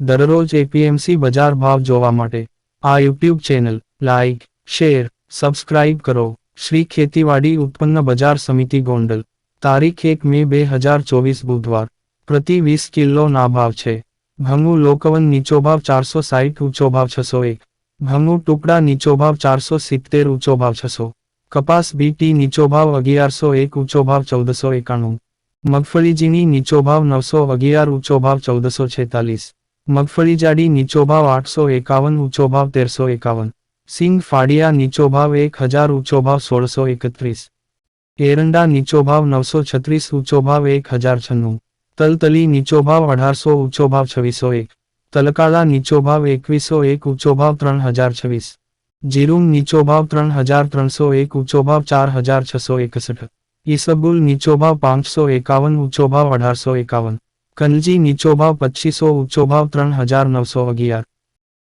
દરરોજ એપીએમસી બજાર ભાવ જોવા માટે આ YouTube channel like share, subscribe કરો. શ્રી ખેતીવાડી ઉત્પન્ન બજાર સમિતિ ગોંડલ. તારીખ એક મે બે હજાર ચોવીસ બુધવાર. પ્રતિ વીસ કિલો ના ભાવ છે. ભંગુ લોકવન નીચો ભાવ ચારસો સાહીઠ ઊંચો ભાવ છસો એક. ભંગુ ટુકડા નીચો ભાવ ચારસો સિત્તેર, ઊંચો ભાવ છસો. કપાસ બીટી નીચો ભાવ અગિયારસો એક, ઊંચો ભાવ ચૌદસો એકાણું. મગફળીજીની નીચો ભાવ નવસો અગિયાર, ઊંચો ભાવ ચૌદસો છેતાલીસ. મગફળી જાડી નીચો ભાવ આઠસો એકાવન, ઊંચો ભાવ તેરસો એકાવન. સિંગ ફાડિયા નીચો ભાવ એક હજાર, ઊંચો ભાવ સોળસો એકત્રીસ. એરંડા નીચો ભાવ નવસો છત્રીસ, ઊંચો ભાવ એક હજાર છન્નું. તલતલી નીચો ભાવ અઢારસો, ઊંચો ભાવ છવ્વીસો એક. તલકાળા નીચો ભાવ એકવીસો એક, ઊંચો ભાવ ત્રણ હજાર છવ્વીસ. જીરુંગ નીચો ભાવ ત્રણ હજાર ત્રણસો એક, ઊંચો ભાવ ચાર હજાર છસો એકસઠ. ઈસબુલ નીચો ભાવ પાંચસો એકાવન, ઊંચો ભાવ અઢારસો એકાવન. કનજી નીચો ભાવ પચીસો ઊંચો ભાવ ત્રણ હજાર નવસો અગિયાર.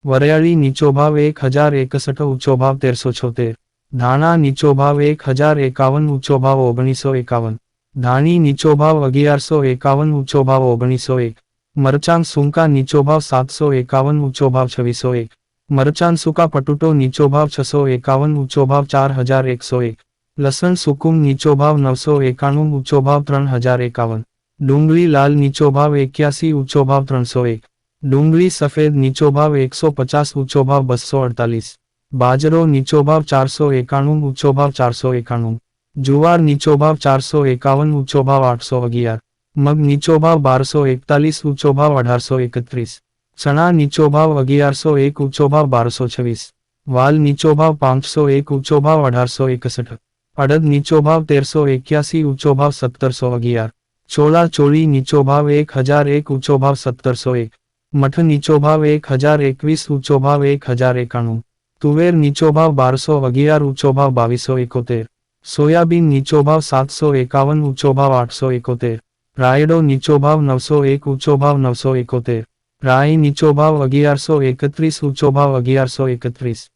વરિયાળી નીચો ભાવ એક હજાર એકસઠ ઊંચો ભાવ તેરસો છોતેર. ધાણા નીચો ભાવ એક હજાર એકાવન ઊંચો ભાવ ઓગણીસો એકાવન. ધાણી નીચો ભાવ અગિયારસો એકાવન ઊંચો ભાવ ઓગણીસો એક. મરચાં સૂકા નીચો ભાવ સાતસો એકાવન ઊંચો ભાવ છવ્વીસો એક. મરચાં સૂકા પટુટો નીચો ભાવ છસો એકાવન ઊંચો ભાવ ચાર હજાર એકસો એક. લસણ સુકુમ નીચો ભાવ નવસો એકાણું ઊંચો ભાવ ત્રણ હજાર એકાવન. ડુંગળી લાલ નીચો ભાવ એક્યાસી ઊંચો ભાવ ત્રણસો એક. ડુંગળી સફેદ નીચો ભાવ એકસો પચાસ ઊંચો ભાવ બસો અડતાલીસ. બાજરો નીચો ભાવ ચારસો એકાણું ઊંચો ભાવ ચારસો એકાણું. જુવાર નીચો ભાવ ચારસો એકાવન ઊંચો ભાવ આઠસો અગિયાર. મગ નીચો ભાવ બારસો એકતાલીસ ઊંચો ભાવ અઢારસો એકત્રીસ. ચણા નીચો ભાવ અગિયારસો એક ઊંચો ભાવ બારસો છવ્વીસ. વાલ નીચો ભાવ પાંચસો એક ઊંચો ભાવ અઢારસો એકસઠ. અડદ નીચો ભાવ તેરસો એક્યાસી ઊંચો ભાવ સત્તરસો અગિયાર. ચોળા ચોળી નીચો ભાવ એક હજાર એક ઊંચો ભાવ સત્તરસો એક. મઠ નીચો ભાવ એક હજાર એકવીસ ઊંચો ભાવ એક હજાર એકાણું. તુવેર નીચો ભાવ બારસો અગિયાર ઊંચો ભાવ બાવીસો એકોતેર. સોયાબીન નીચો ભાવ સાતસો એકાવન ઊંચો ભાવ આઠસો એકોતેર. રાયડો નીચો ભાવ નવસો એક ઊંચો ભાવ નવસો એકોતેર. રાઈ નીચો ભાવ અગિયારસો એકત્રીસ ઊંચો ભાવ અગિયારસો એકત્રીસ.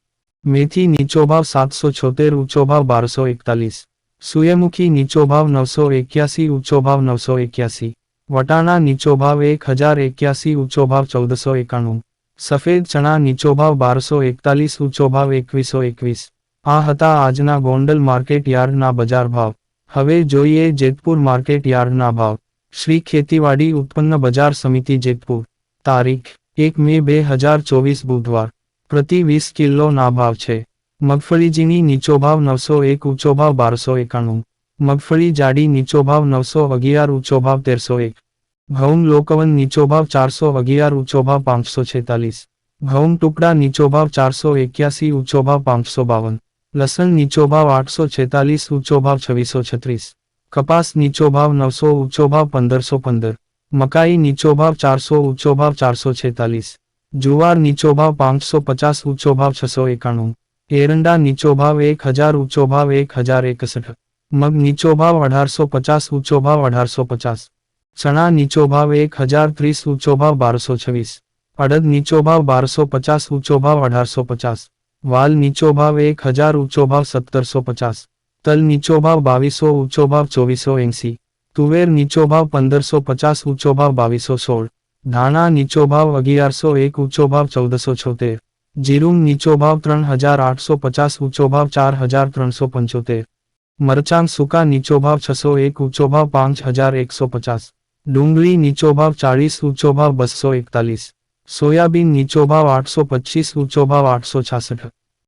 મેથી નીચો ભાવ સાતસો છોતેર ઊંચો ભાવ બારસો એકતાલીસ. સૂર્યમુખી નીચો ભાવ નવસો એક્યાસી ઊંચો ભાવ નવસો એક્યાસી. વટાણા નીચો ભાવ એક હજાર એક્યાસી ઊંચો ભાવ ચૌદસો એકાણું. સફેદ ચણા નીચો ભાવ બારસો એકતાલીસ ઊંચો ભાવ એકવીસો એકવીસ. આ હતા આજના ગોંડલ માર્કેટ યાર્ડના બજાર ભાવ. હવે જોઈએ જેતપુર માર્કેટ યાર્ડના ભાવ. શ્રી ખેતીવાડી ઉત્પન્ન બજાર સમિતિ જેતપુર. તારીખ, એક મે બે હજાર ચોવીસ બુધવાર. પ્રતિ વીસ કિલોના ભાવ છે. મગફળી ઝીણી નીચો ભાવ નવસો એક, ઊંચો ભાવ બારસો એકાણું. મગફળી જાડી નીચો ભાવ નવસો અગિયાર, ઊંચો ભાવ તેરસો એક. ઘઉં લોકવન નીચો ભાવ ચારસો અગિયાર, ઊંચો ભાવ પાંચસો છેતાલીસ. ઘઉં ટુકડા નીચો ભાવ ચારસો એક્યાસી, ઊંચો ભાવ પાંચસો બાવન. લસણ નીચો ભાવ આઠસો છેતાલીસ, ઊંચો ભાવ છવ્વીસો છત્રીસ. કપાસ નીચો ભાવ નવસો, ઊંચો ભાવ પંદરસો પંદર. મકાઈ નીચો ભાવ ચારસો, ઊંચો ભાવ ચારસો છેતાલીસ. જુવાર નીચો ભાવ પાંચસો પચાસ, ઊંચો ભાવ છસો એકાણું. એરંડા નીચો ભાવ એક હજાર ઊંચો ભાવ એક હજાર એકસઠ. મગ નીચો ભાવ અઢારસો પચાસ ઊંચો ભાવ અઢારસો પચાસ. ચણા નીચો ભાવ એક હજાર, ત્રીસ ઊંચો ભાવ બારસો છવ્વીસ. અડદ નીચો ભાવ બારસો પચાસ ઊંચો ભાવ અઢારસો પચાસ. વાલ નીચો ભાવ એક હજાર ઊંચો ભાવ સત્તરસો પચાસ. તલ નીચો ભાવ બાવીસો ઊંચો ભાવ ચોવીસો એંસી. તુવેર નીચો ભાવ પંદરસો પચાસ ઊંચો ભાવ બાવીસો સોળ. ધાણા નીચો ભાવ અગિયારસો એક ઊંચો ભાવ ચૌદસો છોતેર. જીરુમ નીચો ભાવ ત્રણ હજાર આઠસો પચાસ, ઊંચો ભાવ ચાર હજાર ત્રણસો પંચોતેર. મરચાં સૂકા નીચો ભાવ છસો એક, ઊંચો ભાવ પાંચ હજાર એકસો પચાસ. ડુંગળી નીચો ભાવ ચાળીસ, ઊંચો ભાવ બસો એકતાલીસ. સોયાબીન નીચો ભાવ આઠસો પચીસ, ઊંચો ભાવ આઠસો છાસઠ.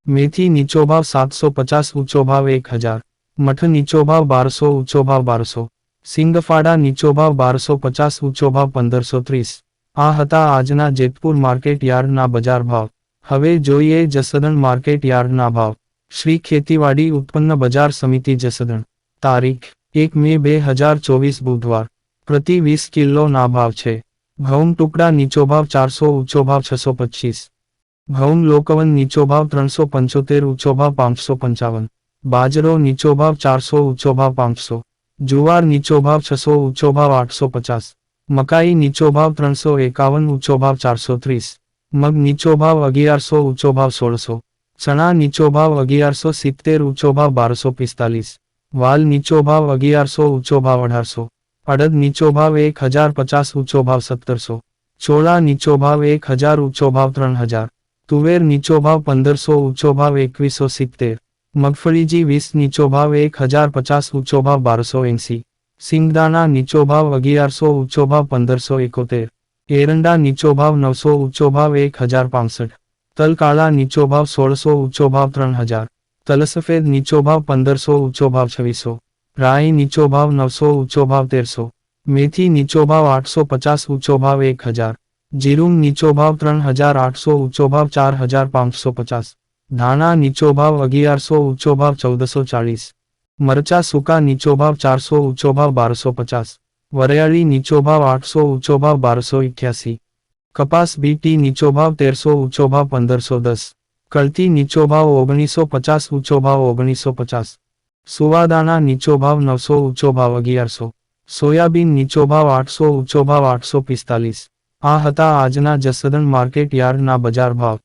મેથી નીચો ભાવ સાતસો પચાસ, ઊંચો ભાવ એક હજાર. મઠ નીચો ભાવ બારસો, ઊંચો ભાવ બારસો. સિંગફાડા નીચો ભાવ બારસો પચાસ, ઊંચો ભાવ પંદરસો ત્રીસ. આ હતા આજના જેતપુર માર્કેટ યાર્ડના બજાર ભાવ. હવે જોઈએ જસદણ માર્કેટ યાર્ડના ભાવ. શ્રી ખેતીવાડી ઉત્પન્ન બજાર સમિતિ જસદણ. તારીખ, એક મે બે હજાર ચોવીસ બુધવાર. પ્રતિ વીસ કિલોના ભાવ છે. ઘઉં ટુકડા નીચો ભાવ ચારસો, ઊંચો ભાવ છસો પચીસ. ઘઉં લોકવન નીચો ભાવ ત્રણસો પંચોતેર, ઊંચો ભાવ પાંચસો પંચાવન. બાજરો નીચો ભાવ ચારસો, ઊંચો ભાવ પાંચસો. જુવાર નીચો ભાવ છસો, ઊંચો ભાવ આઠસો પચાસ. મકાઈ નીચો ભાવ ત્રણસો એકાવન, ઊંચો ભાવ ચારસો ત્રીસ. મગ નીચો ભાવ અગિયારસો, ઊંચો ભાવ સોળસો. ચણા નીચો ભાવ અગિયારસો, સિત્તેર, ઊંચો ભાવ બારસો પિસ્તાલીસ. વાલ નીચો ભાવ અગિયારસો, ઊંચો ભાવ અઢારસો. અડદ નીચો ભાવ એક હજાર પચાસ, ઊંચો ભાવ સત્તરસો. ચોળા નીચો ભાવ એક હજાર, ઊંચો ભાવ ત્રણ હજાર. તુવેર નીચો ભાવ પંદરસો, ઊંચો ભાવ એકવીસો સિત્તેર. મગફળીજી વીસ નીચો ભાવ એક હજાર પચાસ, ઊંચો ભાવ બારસો એંસી. સિંગદાણા નીચો ભાવ અગિયારસો, ઊંચો ભાવ પંદરસો એકોતેર. એરંડા નીચો ભાવ નવસો ઊંચો ભાવ એક હજાર પાંસઠ. તલ કાળા નીચો ભાવ સોળસો ઊંચો ભાવ ત્રણ હજાર. તલસફેદ નીચો ભાવ પંદરસો ઊંચો ભાવ છવ્વીસો. રાઈ નીચો ભાવ નવસો ઊંચો ભાવ તેરસો. મેથી નીચો ભાવ આઠસો પચાસ ઊંચો ભાવ એક હજાર. જીરુંગ નીચો ભાવ ત્રણ હજાર આઠસો ઊંચો ભાવ ચાર હજાર પાંચસો પચાસ. ધાણા નીચો ભાવ અગિયારસો ઊંચો ભાવ ચૌદસો ચાળીસ. મરચા સૂકા નીચો ભાવ ચારસો ઊંચો ભાવ બારસો પચાસ. વરિયાળી નીચો ભાવ આઠસો ઊંચો ભાવ બારસો ઇઠ્યાસી કપાસ બીટી નીચો ભાવ તેરસો ઊંચો ભાવ પંદરસો દસ. કળતી નીચો ભાવ ઓગણીસો પચાસ ઊંચો ભાવ ઓગણીસો પચાસ. સુવાદાના નીચો ભાવ નવસો ઊંચો ભાવ અગિયારસો. સોયાબીન નીચો ભાવ આઠસો ઊંચો ભાવ આઠસો પિસ્તાલીસ. આ હતા આજના જસદન માર્કેટ યાર્ડના બજાર ભાવ.